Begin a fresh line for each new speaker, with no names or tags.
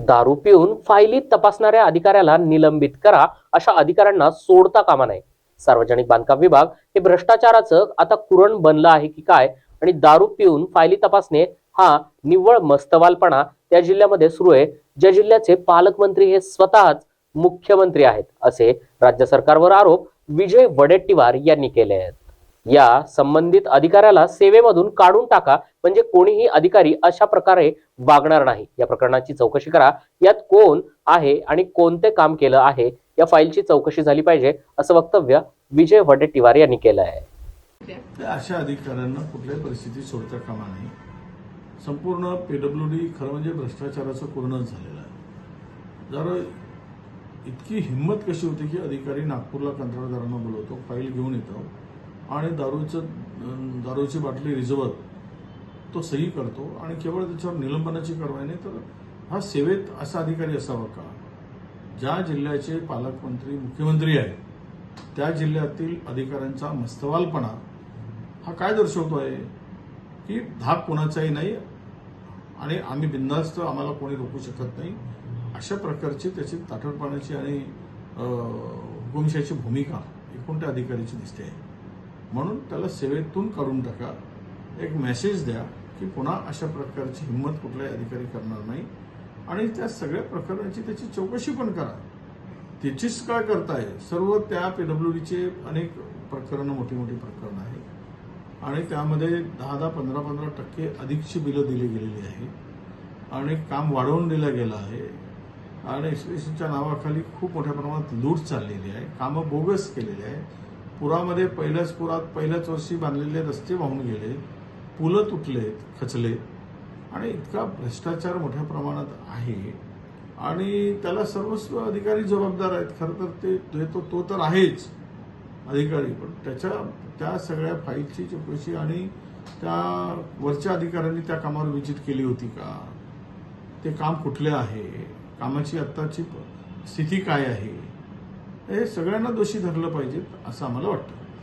दारू पिऊन फायली तपासणाऱ्या अधिकाऱ्याला निलंबित करा अशा अधिकाऱ्यांना सोडता कामा नये. सार्वजनिक बांधकाम विभाग हे भ्रष्टाचाराचं आता कुरण बनलं आहे की काय आणि दारू पिऊन फायली तपासणे हा निव्वळ मस्तवालपणा त्या जिल्ह्यामध्ये सुरू आहे. ज्या जिल्ह्याचे पालकमंत्री हे स्वतःच मुख्यमंत्री आहेत असे राज्य सरकारवर आरोप विजय वडेट्टीवार यांनी केले आहेत. या संबंधित अधिकाऱ्याला सेवेमधून काढून टाका म्हणजे कोणीही अधिकारी अशा प्रकारे वागणार नाही. या प्रकरणाची चौकशी करा. यात कोण आहे आणि कोणते काम केलं आहे या फाईलची चौकशी झाली पाहिजे असं वक्तव्य विजय वडेट्टीवार यांनी केलं आहे.
अशा अधिकाऱ्यांना कुठल्याही परिस्थितीत सोडता कामा नाही संपूर्ण पीडब्ल्यू डी खरं म्हणजे भ्रष्टाचाराचं पूर्णच झालेलं आहे. जर इतकी हिंमत कशी होती की अधिकारी नागपूरला कंत्राटदारांना बोलवतो फाईल घेऊन येतो आणि दारूचं दारूची बाटली रिझवत तो सही करतो आणि केवळ त्याच्यावर निलंबनाची कारवाई नाही तर हा सेवेत असा अधिकारी असावा का? ज्या जिल्ह्याचे पालकमंत्री मुख्यमंत्री आहेत त्या जिल्ह्यातील अधिकाऱ्यांचा मस्तवालपणा हा काय दर्शवतो आहे? की धाक कोणाचाही नाही आणि आम्ही बिंदास्त आम्हाला कोणी रोखू शकत नाही अशा प्रकारची त्याची ताठरपणाची आणि गुमशाची भूमिका एकूण त्या अधिकाऱ्याची दिसते आहे. म्हणून त्याला सेवेतून काढून टाका. एक मेसेज द्या की पुन्हा अशा प्रकारची हिंमत कुठलाही अधिकारी करणार नाही. आणि त्या सगळ्या प्रकरणाची त्याची चौकशी पण करा. त्याचीच काय करताय? सर्व त्या पीडब्ल्यूडीचे अनेक प्रकरणं मोठी मोठी प्रकरणं आहेत. आणि त्यामध्ये दहा दहा पंधरा पंधरा टक्के अधिकची बिलं दिली गेलेली आहे. आणि काम वाढवून दिलं गेलं आहे. आणि एक्सप्रेशनच्या नावाखाली खूप मोठ्या प्रमाणात लूट चाललेली आहे. कामं बोगस केलेली आहे. पुरामध्ये पहिल्याच पुरात पहिल्याच वर्षी बांधलेले रस्ते वाहून गेले पुलं तुटलेत खचले आणि इतका भ्रष्टाचार मोठ्या प्रमाणात आहे. आणि त्याला सर्वस्व अधिकारी जबाबदार आहेत. खरं तर ते ते तो तो तर आहेच अधिकारी. पण त्याच्या त्या सगळ्या फाईलची चौकशी आणि त्या वरच्या अधिकाऱ्यांनी त्या कामावर विजिट केली होती का? ते काम कुठले आहे? कामाची आत्ताची स्थिती काय आहे? हे सगळ्यांना दोषी धरलं पाहिजेत असं आम्हाला वाटतं.